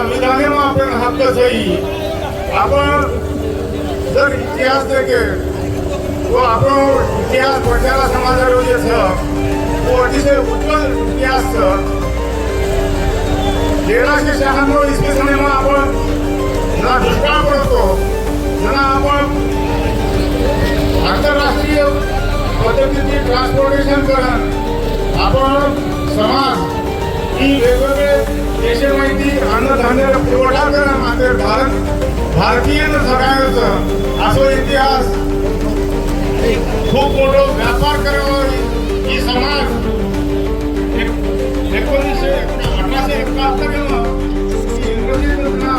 संविधानानं आपण हक्क जाई आपण जर इतिहास देखे तो आपण इतिहास पडणारा समाजाला जे तो अतिशय उत्तम इतिहास तेराशे शहाण्णव इसवी सनेमा आपण ना दुष्काळ पडतो ना आपण आंतरराष्ट्रीय पद्धतीची ट्रान्सपोर्टेशन करण आपण समाज ही वेगवेगळे देशे माहिती अन्नधान्य पुरवठा करणं मात्र भारत भारतीय सगळ्यांचं असो इतिहास. खूप मोठो व्यापार करावा ही समाज. एक- एकोणीसशे अठराशे एकाहत्तर इंग्रजींना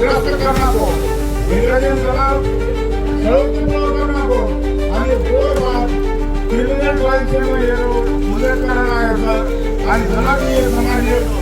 ग्रस्त करणार इंग्रजींना सळोकीमुळं करणारो आणि गोड बाब क्रिमिनल ट्रायल्समध्ये उल्लेख करणारा आणि समाज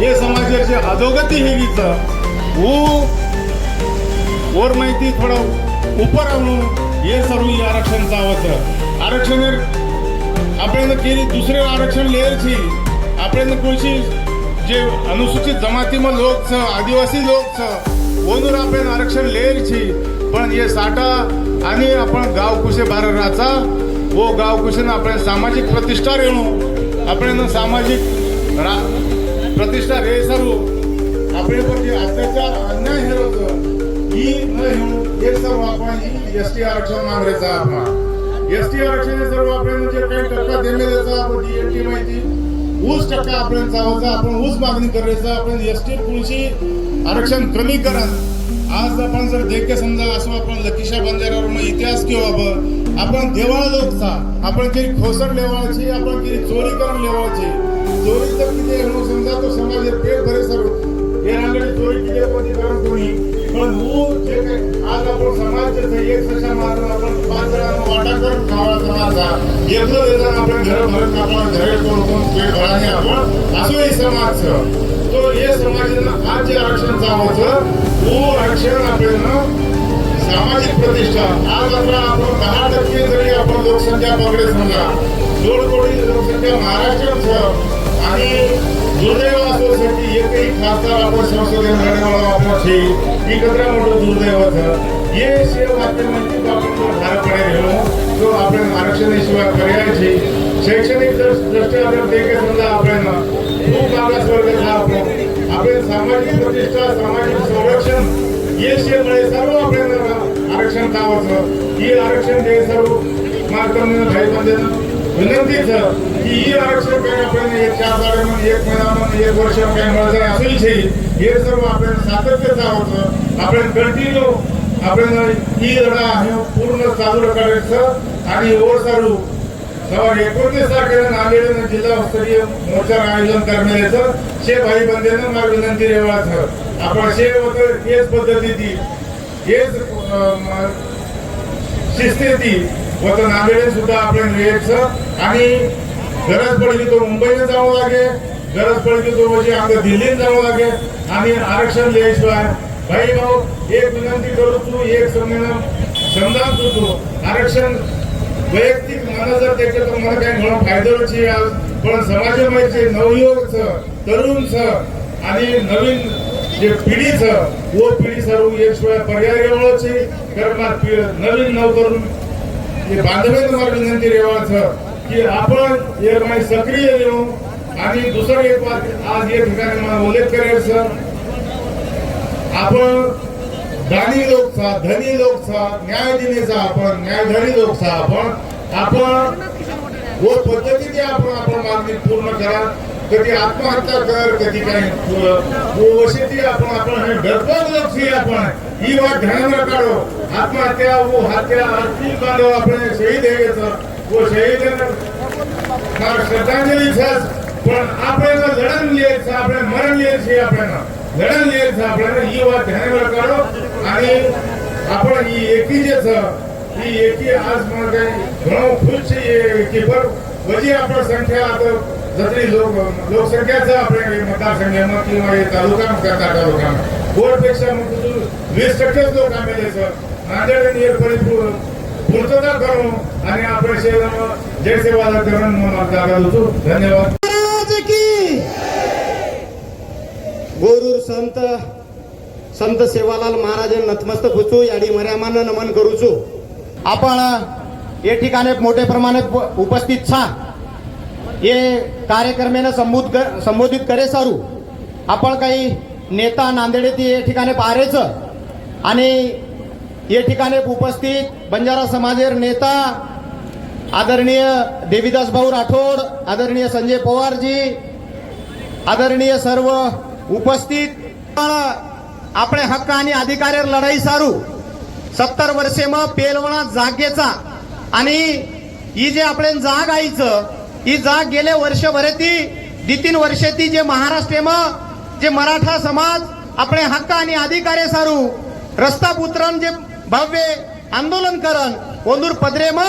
हे समाजाची अधोगती हे गीत हू वर माहिती थोडं उपर आणून हे सर्व आरक्षण चावत आरक्षण आपल्यानं केली दुसरे आरक्षण लेअरची आपल्यानं कोणशी जे अनुसूचित जमातीમાં लोक छ आदिवासी लोक छ म्हणून आपण आरक्षण लेअरची पण हे साठा आणि आपण गाव कुशे बाहेर राहता व गाव कुशेनं आपण सामाजिक प्रतिष्ठा रेणू आपण सामाजिक रा प्रतिष्ठा रे सर्व. आपले पण जे अत्याचार अन्याय हे होतं ही न घेऊन हे सर्व आपण एस टी आरक्षण मागण्याचा आपण एस टी आरक्षण हे सर्व जे काही टक्का देणे देण्याचा आपण डीएनटी माहिती ऊस टक्का आपण चावायचा आपण ऊस मागणी करायचा आपण एस टी पुढची आरक्षण कमी करा. आज आपण जर देखे समजा असं आपण लकीशा बंजारावर मग इतिहास किंवा ब- आपण देवाळ लोकचा आपण काही खोसड लेवाळची आपण काही चोरी करून लेवाळची चोरी तर किती आहे समजा तो समाज पेट चोरी किती कोणी पण जे आज आपण समाज जे एक सशा मारून आपण पाच जणांना वाटा करून खावा समाजा. देताना आपण घर भरत आपण घरे पेट भराने आपण. असो हे समाज. छ. तो हे समाजानं आज जे आरक्षण चावायचं तो आरक्षण आपल्याला सामाजिक प्रतिष्ठा. आज आपण दहा टक्के जरी आपण लोकसंख्या पकडे समजा दोन कोटी लोकसंख्या महाराष्ट्रात आणि दुर्दैव असण्यासाठी एकही खासदार आपण संसदेत लढवला वापरची एकत्र कचरा मोठं दुर्दैव हे शेअर माध्यमांची माहिती आपण जो भारतकडे गेलो. तो आपण आरक्षणाशिवाय पर्यायाची शैक्षणिक दृष्ट्या आपण ते देखील समजा आपण खूप आपल्या वर्गाचा आपण आपले सामाजिक प्रतिष्ठा सामाजिक संरक्षण हे शेमुळे सर्व आपल्याला आरक्षण कावाचं हे आरक्षण ते सर्व मार्ग भाई विनंतीच की ही आरक्षण काही आपल्याला एक चार जागे म्हणून एक महिना म्हणून एक वर्ष काही मिळत नाही असेल छे हे सर्व आपल्याला सातत्य चावायचं आपण कंटिन्यू आपल्याला ही लढा हे पूर्ण चालू करायचं आणि ओर चालू सव्वा एकोणतीस तारखेला नांदेड जिल्हास्तरीय मोर्चा आयोजन करण्याचं शे भाई बंदेनं मला विनंती रेवाळाचं आपण शे होतं हेच पद्धती ती हेच अं, शिस्ते ती होतं नांदेड सुद्धा आपण यायचं आणि गरज पडली तो मुंबईला जावं लागे गरज पडली तो म्हणजे आमच्या दिल्लीत जावं लागे आणि आरक्षण लिहायशिवाय भाई भाऊ एक विनंती करू तू एक संमेलन समजावून तू तू. आरक्षण वैयक्तिक मला जर त्याच्यात मला काही म्हणून फायद्याची पण समाजामध्ये नवयुवक तरुण छ आणि नवीन जे पिढी छ वो पिढी सर्व एक शिवाय पर्याय रेवळची करणार नवीन नवतरुण बांधवे तुम्हाला विनंती रेवाळ की आपण एक माहिती सक्रिय येऊ आणि दुसरं एक बात आज या ठिकाणी मला उल्लेख करायचं आपण दानी लोकचा धनी लोकचा न्याय दिनेचा आपण न्यायधनी लोकचा आपण आपण व पद्धतीने आपण आपण मागणी पूर्ण करा. कधी आत्महत्या कर कधी काही वशेती आपण आपण हे डरपोक लोक छी आपण ही वाट ध्यानावर काढो आत्महत्या वो हत्या आर्थिक बांधव आपण शहीद हे घेतो वो शहीद श्रद्धांजली પણ આપણે તો લડન લઈએ છે આપણે મરણ લઈએ છીએ આપણે લડન લઈએ છે આપણે એ વાત ધ્યાનમાં કાઢો અને આપણે એ એકી જે છે એ એકી આજ માટે ઘણો ખુશ છે એ એકી પર બધી આપણે સંખ્યા તો जसं लोक लोकसंख्याचं आपल्याकडे मतदारसंघ किंवा तालुका करता तालुका बोर्डपेक्षा मग वीस टक्केच लोक आम्ही नांदेड परिपूर्ण पूर्तता करू आणि आपल्या जय जयसेवाला करून जागा होतो धन्यवाद. गोरूर संत संत सेवालाल महाराज नतमस्तक होतो. आणि मर्यामान नमन करूचो. आपण या ठिकाणी मोठे प्रमाणात उपस्थित छा. हे कार्यक्रमेनं संबोध संबोधित करे सारू आपण काही नेता नांदेड येथे या ठिकाणी पाहारेच आणि या ठिकाणी उपस्थित बंजारा समाजेर नेता आदरणीय देवीदास भाऊ राठोड आदरणीय संजय पवारजी आदरणीय सर्व उपस्थित पण આપણે હક્ક आणि अधिकाऱ्यावर लढाई सारू सत्तर वर्षे मग पेलवणा जागेचा आणि ही जे आपण जाग आईचं ही जाग गेल्या वर्षभरेती दि तीन वर्षेती जे महाराष्ट्रेम जे मराठा समाज आपले हक्क आणि अधिकारे सारू रस्ता पुत्रण जे भव्य आंदोलन करण ओंदूर पदरेम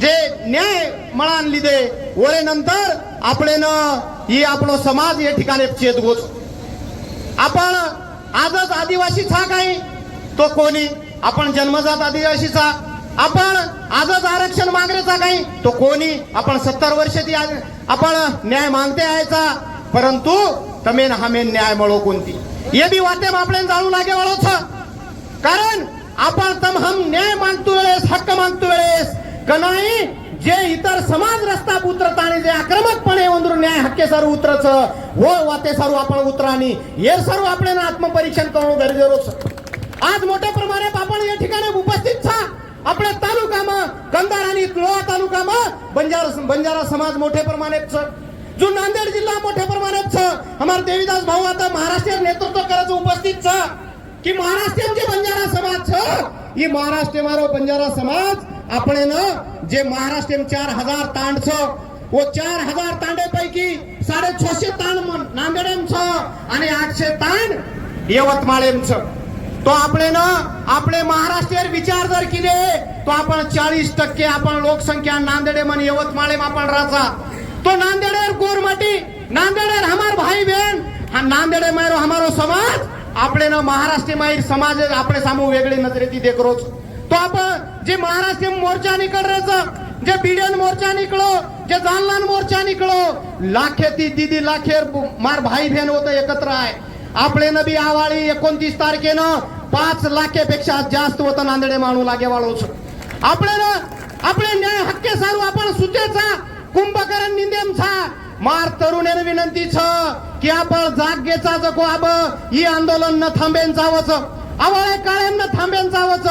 जे न्याय मळान लिदे ओरे नंतर आपलेन ही आपलो समाज या ठिकाणी चेत गोच. आपण आजच आदिवासीचा काही तो कोणी? आपण जन्मजात आदिवासीचा आपण आजच आरक्षण मागण्याचा काही तो कोणी? आपण सत्तर वर्ष ती आज- आपण न्याय मागते यायचा. परंतु तमेन हमेन न्याय मळो कोणती? ये बी वाटे आपल्याला जाणू लागे वळोच. कारण आपण तम हम न्याय मागतो वेळेस हक्क मागतो वेळेस. कनाई जे इतर समाज रस्ता उतरत आणि जे आक्रमकपणे वंदरून न्याय हक्के सर्व उतरच हो वाते सर्व आपण उतरानी. हे सर्व आपल्याला आत्मपरीक्षण करणं गरजेचं. आज मोठ्या प्रमाणात आपण या ठिकाणी उपस्थित छा આપણા તાલુકામાં કંધાર અને લોહા તાલુકામાં બંજારા બંજારા સમાજ મોટે પ્રમાણે છે જો નાંદેડ જિલ્લા મોટે પ્રમાણે છે અમારા દેવીદાસ ભાઉ હતા મહારાષ્ટ્ર નેતૃત્વ કરે છે ઉપસ્થિત છે કે મહારાષ્ટ્ર જે બંજારા સમાજ છે એ મહારાષ્ટ્ર મારો બંજારા સમાજ આપણે ન જે મહારાષ્ટ્ર ચાર હજાર તાંડ છે વો ચાર हजार तांडे पैकी साडे तांड नांदेडेम छ आणि आठशे तांड यवतमाळेम छ तो આપણે ન આપણે મહારાષ્ટ્ર વિચાર જર किदे तो आपण चाळीस टक्के आपण लोकसंख्या नांदेड मन यवतमाळ में आपण राहता तो नांदेड गोरमाटी नांदेड हमार भाई बहन हा नांदेड मारो हमारो समाज આપણે न महाराष्ट्र माहीर समाज આપણે सामू वेगळी नजरेती देख रोज तो आपण जे महाराष्ट्र मोर्चा निकल रच जे बीडन मोर्चा निकलो जे जालना मोर्चा निकलो लाखे ती दीदी लाखे मार भाई बहन होत एकत्र आहे आपले नबी आवाळी पाच लाखेपेक्षा जास्त होतं नांदेडे माणू लागे वाळूच आपल्याला आपले न्याय हक्के सारू आपण सुतेचा कुंभकरण निंदेमचा. मार तरुणेने विनंती छ की आपण जाग जागेचा जको आब ही आंदोलन न थांबेन जावच. आवळे काळेम न थांबेन जावच.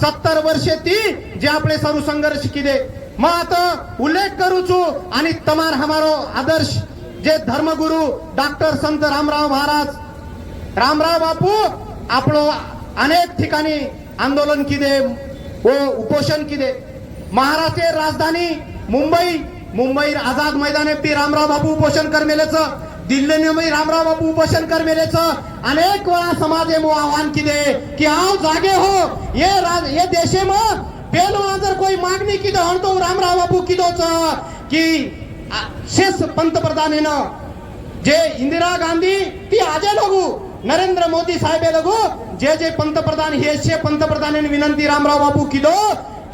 सत्तर वर्षे ती जे आपले सर्व संघर्ष किदे. मग आता उल्लेख करूचू आणि तमार हमारो आदर्श जे धर्मगुरु डॉक्टर संत रामराव महाराज. रामराव बापू आपलो अनेक ठिकाणी आंदोलन किदे व उपोषण किदे. महाराष्ट्र राजधानी मुंबई मुंबई आझाद मैदाने पी रामराव बापू उपोषण कर मेलेच दिल्ली मी रामराव बापू उपोषण कर मेलेच अनेक वेळा समाज एम आव्हान किदे की हाव जागे हो ये राज ये देशे मग पेलो जर कोई मागणी किदो हणतो रामराव बापू किदोच की शेष पंतप्रधानेनं जे इंदिरा गांधी ती आजे लगू. नरेंद्र मोदी साहेब लगू जे जे पंतप्रधान हे शे पंतप्रधान विनंती रामराव बाबू किलो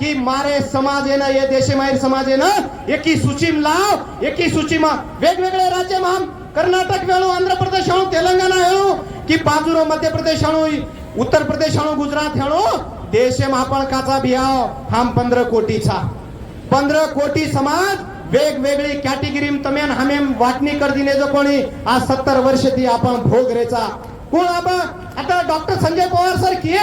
की मारे समाज समाजेनं ये देशे माहेर समाजेनं एकी सूचीम लाव एकी सूचीमा वेगवेगळे राज्य महान कर्नाटक वेळू आंध्र प्रदेश हेळू तेलंगणा हेळू की बाजूरो मध्य प्रदेश हेळू उत्तर प्रदेश हेळू गुजरात हेळू देशे आपण काचा बिहाव हम पंधरा कोटीचा. पंधरा कोटी समाज वेगवेगळी कॅटेगरी तमेन हमेम वाटणी कर दिने जो कोणी आज सत्तर वर्ष ती आपण भोग रेचा कोण आता डॉक्टर संजय पवार सर की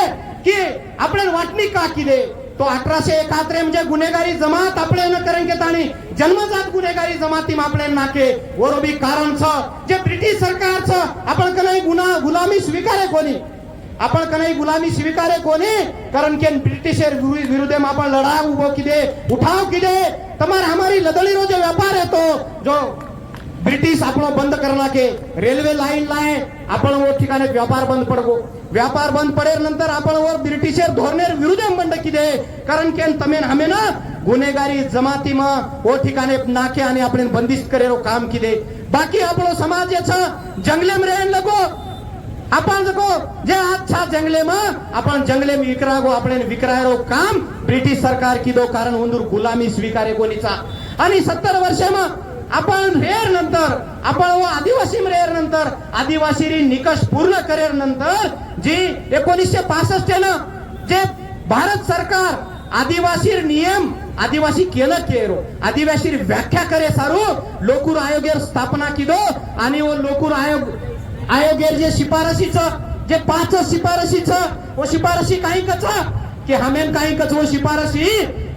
की आपण वाटणी का किले तो अठराशे एकाहत्तर म्हणजे गुन्हेगारी जमात आपले न करेंगे ताणी. जन्मजात गुन्हेगारी जमाती आपले नाके. वरोबी कारण छ जे ब्रिटिश सरकार छ आपण कनाई गुन्हा गुलामी स्वीकारे कोणी? आपण कनाई गुलामी स्वीकारे कोणी? कारण के ब्रिटिशर विरुद्ध आपण लढाव उभो किदे? उठाव किदे? तमार हमारी लदळी रोज व्यापार येतो. जो ब्रिटिश आपण बंद करणार के रेलवे लाइन लाए आपण वो ठिकाणी व्यापार बंद पडगो. व्यापार बंद पडेल नंतर आपण वर ब्रिटिश धोरणे विरुद्ध बंद किदे कारण के तमेन हमे ना गुन्हेगारी जमाती मा वो ठिकाणी नाके आणि आपण बंदिस्त करेल काम किदे बाकी आपण समाज याचा जंगले में लगो. आपण जगो जे अच्छा जंगले में आपण जंगले में विकरा गो आपण विकरायरो काम ब्रिटिश सरकार किदो कारण. हुंदूर गुलामी स्वीकारे कोणीचा आणि सत्तर वर्षे मा आपण हेर नंतर आपण व आदिवासी रेर नंतर आदिवासी निकष पूर्ण करेर नंतर जी एकोणीसशे पासष्ट न जे भारत सरकार आदिवासी नियम आदिवासी केलं केरो आदिवासी व्याख्या करे सारू लोकूर आयोगेर स्थापना किदो आणि वो लोकूर आयोग आयोगेर जे शिफारशीचं जे पाच शिफारशीचं व शिफारशी काही कच की हमेन काही कच व शिफारशी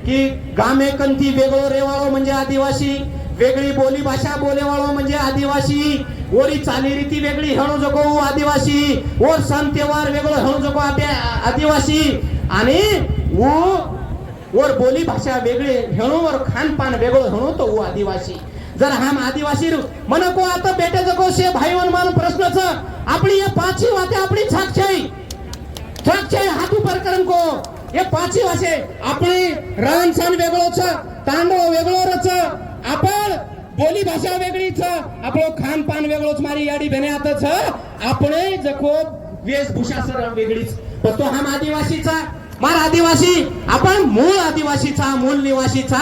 की गामे कंती वेगळो रेवाळो म्हणजे आदिवासी वेगळी बोली भाषा बोलेवाळो म्हणजे आदिवासी. ओरी चालीरीती वेगळी हेणू जको आदिवासी. ओर सण त्योहार वेगळो हणू जको आदिवासी. आणि वो वर बोली भाषा वेगळी हेणू वर खानपान वेगळं हेणू तो वो आदिवासी. जर हम आदिवासी मनको आता बेटे जको से भाई मान प्रश्नच आपली ये पाची वाते आपली छाकछाई छाकछाई हात उपर करन को. ये पाची वासे आपली रान सण वेगळोच वेगळो वेगळोच आपण बोली भाषा वेगळीच आपलं खान पान वेगळोच मारी याडी भेने आताच आपण जखो वेशभूषा सर वेगळीच. पण तो हम आदिवासीचा मार आदिवासी आपण मूळ आदिवासीचा मूल निवासीचा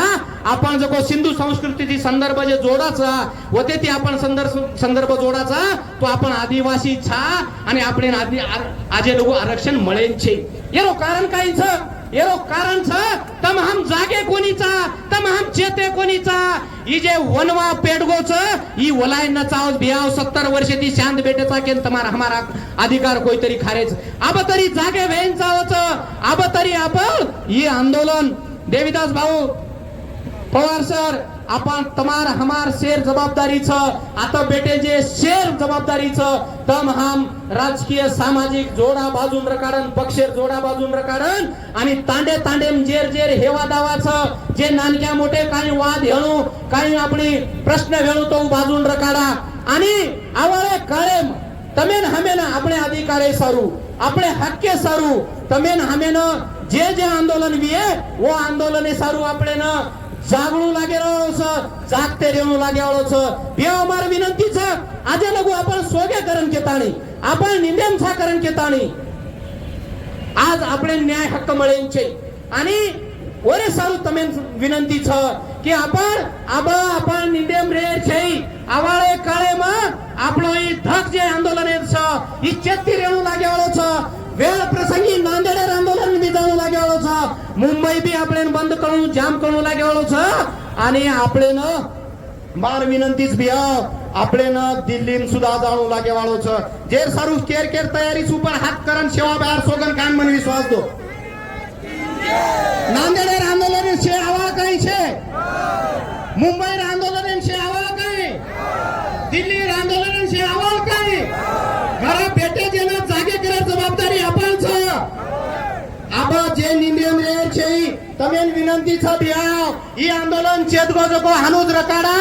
आपण जको सिंधू संस्कृतीची संदर्भ जे जोडाचा व ते ती आपण संदर्भ संदर्भ जोडाचा तो आपण आदिवासीचा आणि आपण आजे लोक आरक्षण मळेल छे. येरो कारण काहीच? येरो कारण छ तम हम जागे कोणीचा तम हम चेते कोणीचा. ही जे वनवा पेडगो छ ई वलाय न चाव भियाव सत्तर वर्ष ती शांत बेटेचा केन तमार हमारा अधिकार कोईतरी खारेच अब तरी जागे वेन चावच अब तरी आपण ये आंदोलन. देवीदास भाऊ पवार सर आपण तमार हमार शेर जबाबदारीच आता बेटे जे शेर जबाबदारीच तम हम राजकीय सामाजिक जोडा बाजून रकाडन पक्षेर जोडा बाजून रकाडन आणि तांडे तांडे जेर जेर हेवा दावाच जे नानक्या मोठे काही वाद हेळू काही आपली प्रश्न हेळू तो बाजून रकाडा आणि आवळे काळे तमेन हमेन આપણે अधिकारे सारू આપણે हक्के सारू तमेन हमेन જે જે આંદોલન વિએ વો આંદોલને સારું આપણે ન जाग्नु लागेर छ जागते ल्याउनु लागे छ बेहमार विनन्ती छ आज लगु आफ्नो स्वर्गीयकरण के ताणी. आफ्नो निन्दम छकरण के ताणी. आज आफ्नो न्याय हक मळेन्छे अनि ओरे सारु तमे विनन्ती छ कि आपण अब आपण निदेम रे छै. आवाळे काळेमा आपलो ई धक जे आंदोलन छ ई चेती रेणु लागे छ વેળ પ્રસંગી નાંદેડ આંદોલન બી જાણું લાગેવાળો છે. મુંબઈ બી આપણે બંધ કરવું, જામ કરવું લાગેવાળો છે. आणि આપણે માર વિનંતી જ ભી આપણે ન દિલ્હી સુધા જાણું લાગેવાળો છે. જે સારું કેર કેર તૈયારી સુપર હાથ કરણ સેવા બહાર સોગન કાન મને વિશ્વાસ દો. નાંદેડ આંદોલન છે આવા કઈ છે? મુંબઈ विनंती विनंतीचा बिया ही आंदोलन चेतगो जगो हानूज रकाडा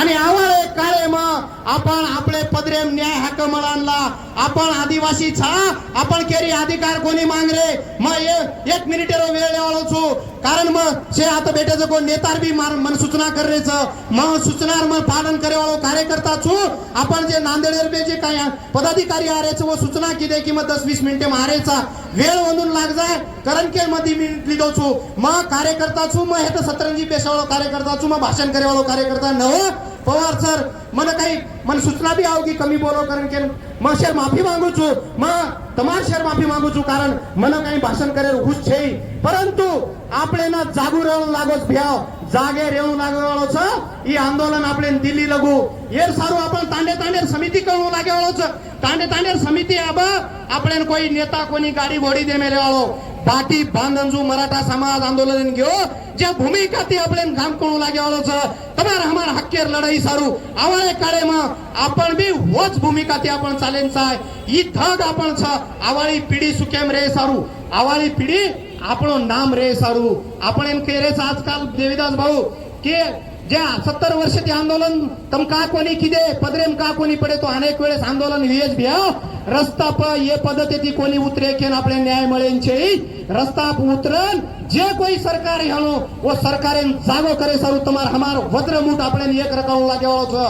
आणि आवाळे काळे मग आपण आपले पदरेम न्याय हक्क मला आपण आदिवासी छा आपण केरी अधिकार कोणी मांग रे मग एक मिनिट वेळ लेवाळो छो. कारण मग से आता भेटायचं कोण? नेतार बी मार मन सूचना करेच मग सूचना मग पालन करेवाळो कार्यकर्ता छू. आपण जे नांदेड जे काय पदाधिकारी आरेच व सूचना किदे की मग दस वीस मिनिटे मारेचा. वेळ म्हणून लाग जाय कारण के मध्ये मिनिट लिदो छो. मग कार्यकर्ता छू मग हे तर सतरंजी पेशावाळो कार्यकर्ता छू मग भाषण करेवाळो कार्यकर्ता नव પવાર સર મને કઈ, મને સૂચના બી આવગી કમી બોલો, કારણ કે માં શેર માફી માંગુ છું. માં તમારી શેર માફી માંગુ છું, કારણ મને કઈ ભાષણ કરેલું ખુશ છે પરંતુ આપણે ના જાગુ રહેવાનું લાગો જ ભ્યાવ જાગે રહેવું લાગેવાળો છે એ આંદોલન આપણે દિલ્હી લગુ. એ સારું આપણે તાંડે તાંડે સમિતિ કરવું લાગેવાળો છે. તાંડે તાંડે સમિતિ આબા, આપણે કોઈ નેતા કોઈની ગાડી બોડી દે મેળવાળો પાટી બાંધંજુ મરાઠા સમાજ આંદોલન ગયો જે ભૂમિકા થી આપણે કામ કરવું લાગ્યા છે તમારે અમારા હક્કેર લડાઈ સારું આવાળે કાળેમાં આપણ બી હોજ ભૂમિકા થી આપણ ચાલે સાહેબ ઈ ધગ આપણ છે આવાળી પીઢી શું કેમ રહે સારું આવાળી પીઢી આપણું નામ રે સારું આપણે એમ કહી રહે છે આજકાલ દેવીદાસ ભાઉ કે જ્યાં સત્તર વર્ષથી આંદોલન તમ કા કોની કીધે પદરેમ કા કોની પડે તો અનેક વેળેસ આંદોલન વિયજ ભ્યા રસ્તા પર એ પદ્ધતિથી કોની ઉતરે કે આપણે ન્યાય મળે છે રસ્તા પર ઉતરન, જે કોઈ સરકારે હાલો ઓ સરકારે જાગો કરે સારું, તમાર હમારો વદ્રમૂટ આપણે એક રકાઉ લાગે છે.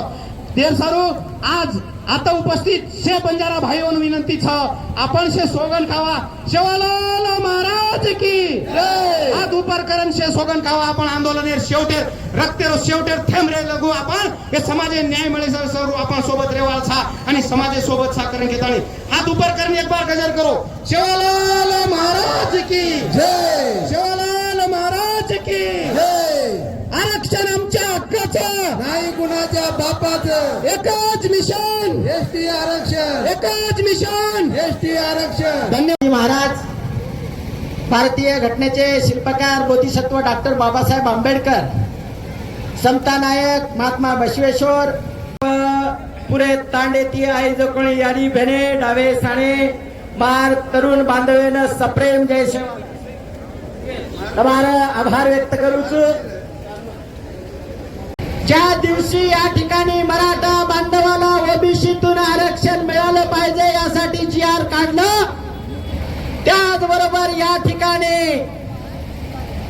તે સારું, આજ आता उपस्थित शे बंजारा भाईઓને विनंती छ आपण शे सोगन खावा. शिवालाल महाराज की हात उपर करून शे सोगन खावा आपण आंदोलने शेवटे रक्तेरो शेवटे थेंबरे लगू आपण. हे समाजे न्याय मिळे सर आपण सोबत रेवाळ छा आणि समाजे सोबत छा करून घेतानी हात उपर करून एक बार गजर करो. शिवालाल महाराज की जय. शिवालाल महाराज की जय. आरक्षण आमच्या हक्काचं नाही कुणाच्या बापाचं एकच मिशन एसटी आरक्षण एकच मिशन एसटी आरक्षण धन्यवाद महाराज भारतीय घटनेचे शिल्पकार बोधिसत्व डॉक्टर बाबासाहेब आंबेडकर समता नायक महात्मा बसवेश्वर व पुरे तांडेती आई जोकोणी यारी भेणे डावे साणे मार तरुण बांधवेन सप्रेम जय सेवा તમારા આભાર વ્યક્ત કરું છું ज्या दिवशी या ठिकाणी मराठा बांधवाला ओबीसीतून आरक्षण मिळालं पाहिजे यासाठी जी आर काढलं त्याचबरोबर या ठिकाणी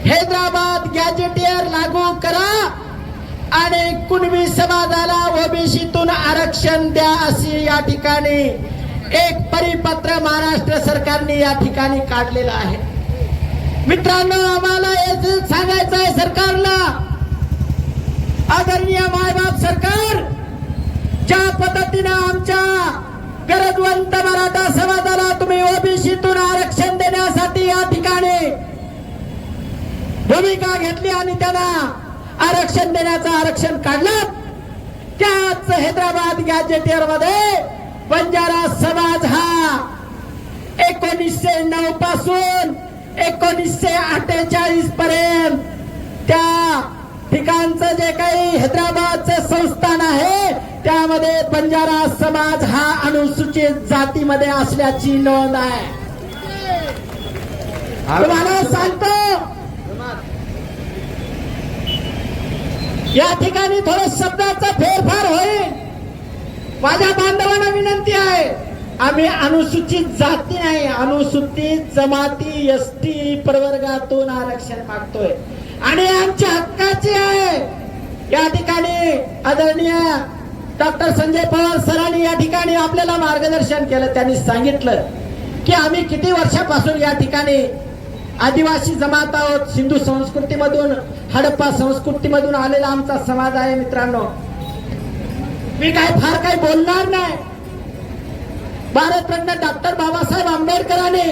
हैदराबाद गॅजेटियर लागू करा आणि कुणबी समाजाला ओबीसीतून आरक्षण द्या अशी या ठिकाणी एक परिपत्र महाराष्ट्र सरकारने या ठिकाणी काढलेलं आहे. मित्रांनो आम्हाला याच सांगायचं आहे सरकारला आदरणीय मायबाप सरकार ज्या पद्धतीनं आमच्या गरजवंत मराठा समाजाला तुम्ही ओबीसीतून आरक्षण देण्यासाठी या ठिकाणी भूमिका घेतली आणि त्यांना आरक्षण देण्याचं आरक्षण काढलं. त्याच हैदराबाद गॅजेटियरमध्ये बंजारा समाज हा एकोणीसशे नऊ पासून एकोणीसशे अठ्ठेचाळीस पर्यंत त्या ठिकाणचं जे काही हैदराबादचं संस्थान आहे त्यामध्ये बंजारा समाज हा अनुसूचित जातीमध्ये असल्याची नोंद आहे. तुम्हाला सांगतो. या ठिकाणी थोडं शब्दाचा फेरफार होईल. माझ्या बांधवांना विनंती आहे आम्ही अनुसूचित जाती नाही अनुसूचित जमाती एस टी प्रवर्गातून आरक्षण मागतोय. आणि आमच्या हक्काचे आहे. या ठिकाणी आदरणीय डॉक्टर संजय पवार सरांनी या ठिकाणी आपल्याला मार्गदर्शन केलं त्यांनी सांगितलं की आम्ही किती वर्षापासून या ठिकाणी आदिवासी जमात आहोत. सिंधू संस्कृतीमधून हडप्पा संस्कृतीमधून आलेला आमचा समाज आहे मित्रांनो. मी काय फार काही बोलणार नाही. भारतरत्न डॉक्टर बाबासाहेब आंबेडकरांनी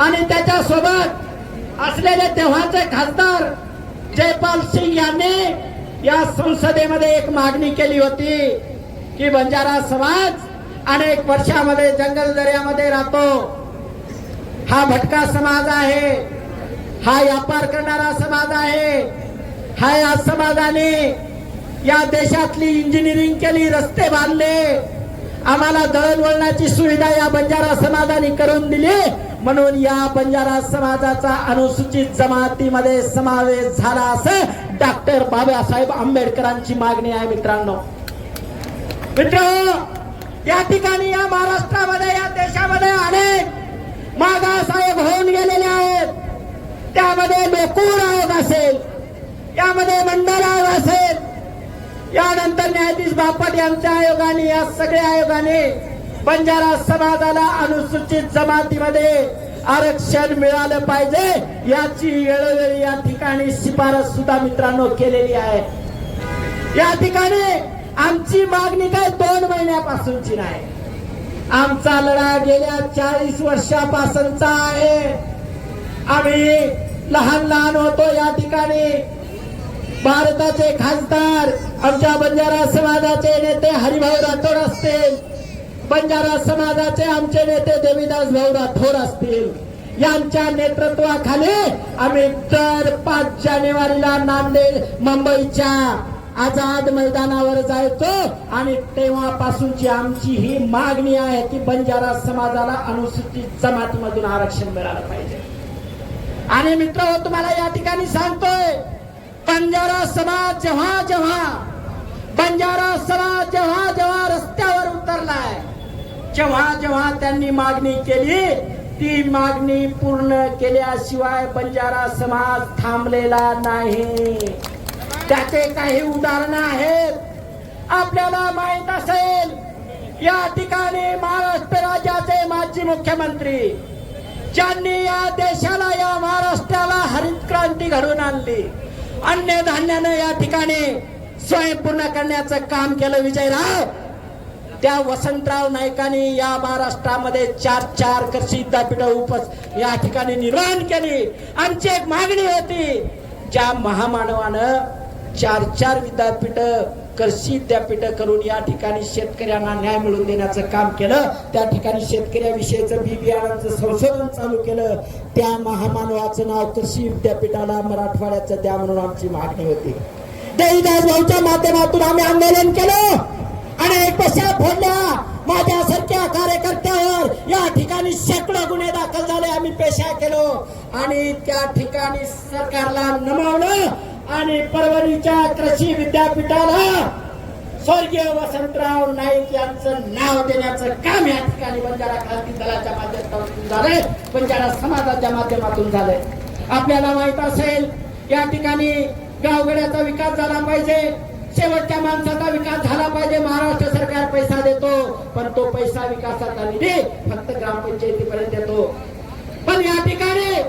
आणि त्याच्या सोबत असलेले तेव्हाचे खासदार जयपाल सिंग यांनी या संसदेमध्ये एक मागणी केली होती की बंजारा समाज अनेक वर्षामध्ये जंगल दर्यामध्ये राहतो. हा भटका समाज आहे. हा व्यापार करणारा समाज आहे. हा या समाजाने या देशातली इंजिनिअरिंग केली रस्ते बांधले. आम्हाला दळणवळणाची सुविधा या बंजारा समाजाने करून दिली. म्हणून या बंजारा समाजाचा अनुसूचित जमातीमध्ये समावेश झाला असं डॉक्टर बाबासाहेब आंबेडकरांची मागणी आहे मित्रांनो. मित्र या ठिकाणी या महाराष्ट्रामध्ये या देशामध्ये अनेक दादासाहेब होऊन गेलेले आहेत. त्यामध्ये लोकूर आयोग असेल यामध्ये मंडल आयोग असेल. यानंतर न्यायाधीश बापट यांच्या आयोगाने या सगळ्या आयोगाने बंजारा समाजाला अनुसूचित जमातीमध्ये आरक्षण मिळालं पाहिजे याची वेळोवेळी या ठिकाणी शिफारस सुद्धा मित्रांनो केलेली आहे. या ठिकाणी आमची मागणी काय? दोन महिन्यापासूनची नाही. आमचा लढा गेल्या चाळीस वर्षापासूनचा आहे. आम्ही लहान लहान होतो या ठिकाणी. भारताचे खासदार आमच्या बंजारा समाजाचे नेते हरिभाऊ राठोड असतील. बंजारा समाजाचे आमचे नेते देवीदास भाऊ राठोड असतील. यांच्या नेतृत्वाखाली आम्ही दर पाच जानेवारीला नांदेड मुंबईच्या आझाद मैदानावर जायचो आणि तेव्हापासूनची आमची ही मागणी आहे की बंजारा समाजाला अनुसूचित जमातीमधून आरक्षण मिळालं पाहिजे. आणि मित्र हो, तुम्हाला या ठिकाणी सांगतोय बंजारा समाज जेव्हा जेव्हा बंजारा समाज जेव्हा जेव्हा रस्त्यावर उतरलाय जेव्हा जेव्हा त्यांनी मागणी केली ती मागणी पूर्ण केल्याशिवाय बंजारा समाज थांबलेला नाही. त्याचे काही उदाहरणं आहेत. आपल्याला माहीत असेल या ठिकाणी महाराष्ट्र राज्याचे माजी मुख्यमंत्री ज्यांनी या देशाला या महाराष्ट्राला हरित क्रांती घडवून आणली. अन्य धान्यानं या ठिकाणी स्वयंपूर्ण करण्याचं काम केलं विजयराव. त्या वसंतराव नाईकांनी या महाराष्ट्रामध्ये चार चार कृषी विद्यापीठ उपस या ठिकाणी निर्माण केली. आमची एक मागणी होती ज्या महामानवानं चार चार विद्यापीठ कृषी विद्यापीठ करून या ठिकाणी शेतकऱ्यांना न्याय मिळवून देण्याचं काम केलं. त्या ठिकाणी शेतकऱ्याविषयीचं बी बियाणांचं संशोधन चालू केलं. त्या महामानवाचं नाव कृषी विद्यापीठाला मराठवाड्याचं द्या म्हणून आमची मागणी होती. देवीदास भाऊच्या माध्यमातून आम्ही आंदोलन केलं. अनेक पश्या फोडल्या माझ्यासारख्या कार्यकर्त्यावर या ठिकाणी शेकडो गुन्हे दाखल झाले आम्ही पेशा केलो. आणि त्या ठिकाणी सरकारला नमावलं. आणि परभणीच्या कृषी विद्यापीठाला स्वर्गीय वसंतराव नाईक यांचं नाव देण्याचं काम या ठिकाणी बंजारा क्रांती दलाच्या माध्यमातून झालंय. बंजारा समाजाच्या माध्यमातून झालंय. आपल्याला माहीत असेल या ठिकाणी गावगड्याचा विकास झाला पाहिजे. शेवटच्या माणसाचा विकास झाला पाहिजे. महाराष्ट्र सरकार पैसा देतो पण तो पैसा विकासाचा निधी फक्त ग्रामपंचायतीपर्यंत देतो. पण या ठिकाणी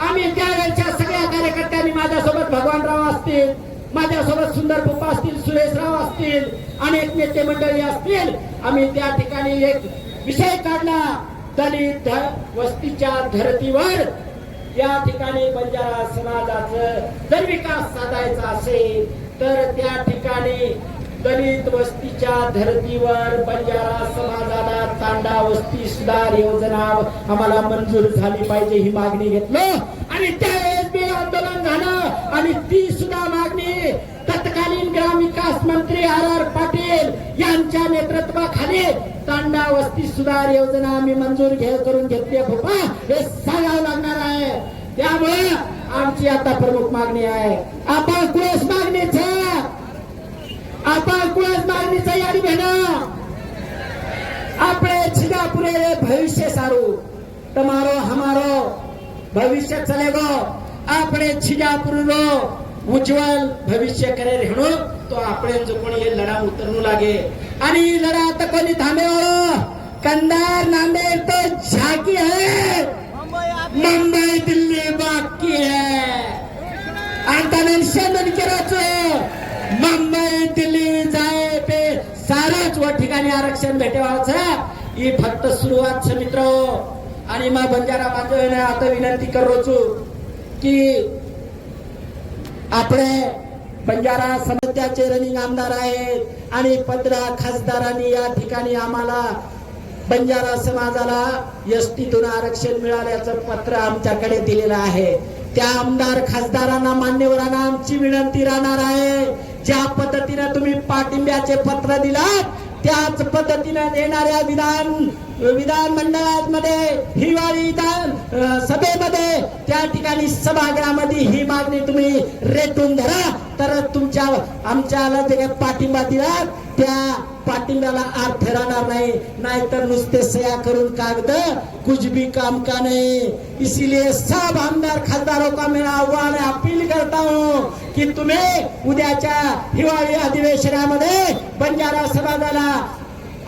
आम्ही त्यावेळेच्या सगळ्या कार्यकर्त्यांनी माझ्यासोबत भगवानराव असतील माझ्यासोबत सुंदर पप्पा असतील सुरेशराव असतील अनेक नेते मंडळी असतील आम्ही त्या ठिकाणी एक विषय काढला. दलित ध- वस्तीच्या धर्तीवर या ठिकाणी बंजारा समाजाचं जर विकास साधायचा असेल तर त्या ठिकाणी दलित वस्तीच्या धर्तीवर बंजारा समाजाला तांडा वस्ती सुधार योजना आम्हाला मंजूर झाली पाहिजे ही मागणी घेतलं. आणि त्यावेळेस बी आंदोलन झालं. आणि ती सुद्धा मागणी तत्कालीन ग्रामविकास मंत्री आर आर पाटील यांच्या नेतृत्वाखाली तांडा वस्ती सुधार योजना आम्ही मंजूर घे करून घेतली आहे बाबा. हे सांगावं लागणार आहे. त्यामुळे आमची आता प्रमुख मागणी आहे. आपण कुळस मागणीच આપા કુળજ મારની તૈયારી બહેના આપણે भविष्य ભવિષ્ય उज्ज्वल भविष्य करे रेणू. तो आपण जो कोणी लढा उतरणू लागे. आणि लढा तर कोणी थांबेवाळो? कंदार नांदेड तो झाकी है मुंबई दिल्ली बाकी है आणि त्याने शंदन केराचं मुंबई दिल्ली जाय पे सारच व ठिकाणी आरक्षण भेटवायचं ही फक्त सुरुवात છે मित्र आणि मग बंजारा बांधवाने आता विनंती करू છું की આપણે बंजारा समत्याचे रनिंग आमदार आहेत आणि पंधरा खासदारांनी या ठिकाणी आम्हाला बंजारा समाजाला एसटीतून आरक्षण मिळाल्याचं पत्र आमच्याकडे दिलेलं आहे त्या आमदार खासदारांना मान्यवरांना आमची विनंती राहणार आहे. ज्या पद्धतीने तुम्ही पाठिंब्याचे पत्र दिलात त्याच पद्धतीने येणाऱ्या विधान विधान मंडळामध्ये हिवाळी विधान सभेमध्ये त्या ठिकाणी सभागृहामध्ये ही मागणी तुम्ही रेटून धरा. तर तुमच्या आमच्या पाठिंबा दिला त्या पाठिंब्याला आत राहणार नाही. नाहीतर नुसते सया करून कागद कुछ भी काम का नहीं? इसीलिए सब आमदार खासदारों का मेरा आह्वान अपील करता हूँ की तुम्ही उद्याच्या हिवाळी अधिवेशनामध्ये बंजारा समाजाला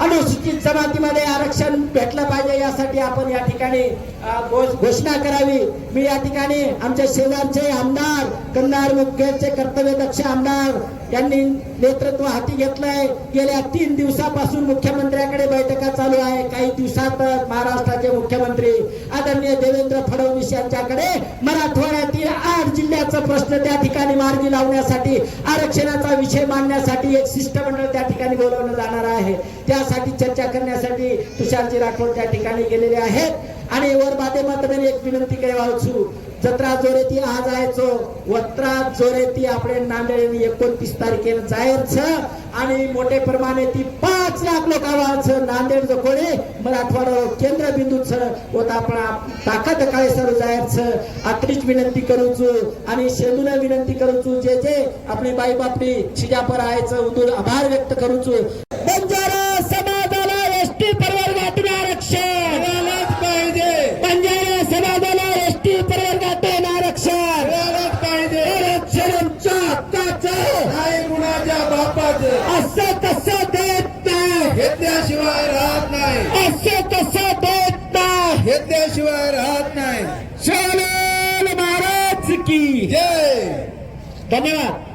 अनुसूचित जमातीमध्ये आरक्षण भेटलं पाहिजे यासाठी आपण या ठिकाणी घोषणा करावी. मी या ठिकाणी आमच्या शेजारचे आमदार कन्नार मुख्यचे कर्तव्य दक्ष आमदार यांनी नेतृत्व हाती घेतलंय. गेल्या तीन दिवसापासून मुख्यमंत्र्याकडे बैठका चालू आहे. काही दिवसातच महाराष्ट्राचे मुख्यमंत्री आदरणीय देवेंद्र फडणवीस यांच्याकडे मराठवाड्यातील आठ जिल्ह्याचा प्रश्न त्या ठिकाणी मार्गी लावण्यासाठी आरक्षणाचा विषय मांडण्यासाठी एक शिष्टमंडळ त्या ठिकाणी बोलवलं जाणार आहे. त्या यासाठी चर्चा करण्यासाठी तुषारजी राठोड त्या ठिकाणी गेलेले आहेत. आणि वर माध्यमातून एक विनंती करावा असू जत्रा जोरेती आज जायचो वत्रा जोरेती आपले नांदेड एकोणतीस तारखेला जायचं आणि मोठे प्रमाणे ती पाच लाख लोक लोकांचं नांदेड जो कोणी मराठवाडा केंद्र बिंदू छ व आपण ताकद काय सर जायचं अत्रीच विनंती करूचू आणि शेंदून विनंती करूचू जे जे आपली बाई बापली शिजापर आहे उदूर आभार व्यक्त करूचू असं तसं देत नाही. घेतल्याशिवाय राहत नाही. असं तसं देत नाही. घेतल्याशिवाय राहत नाही. शालेय महाराज की जय. धन्यवाद.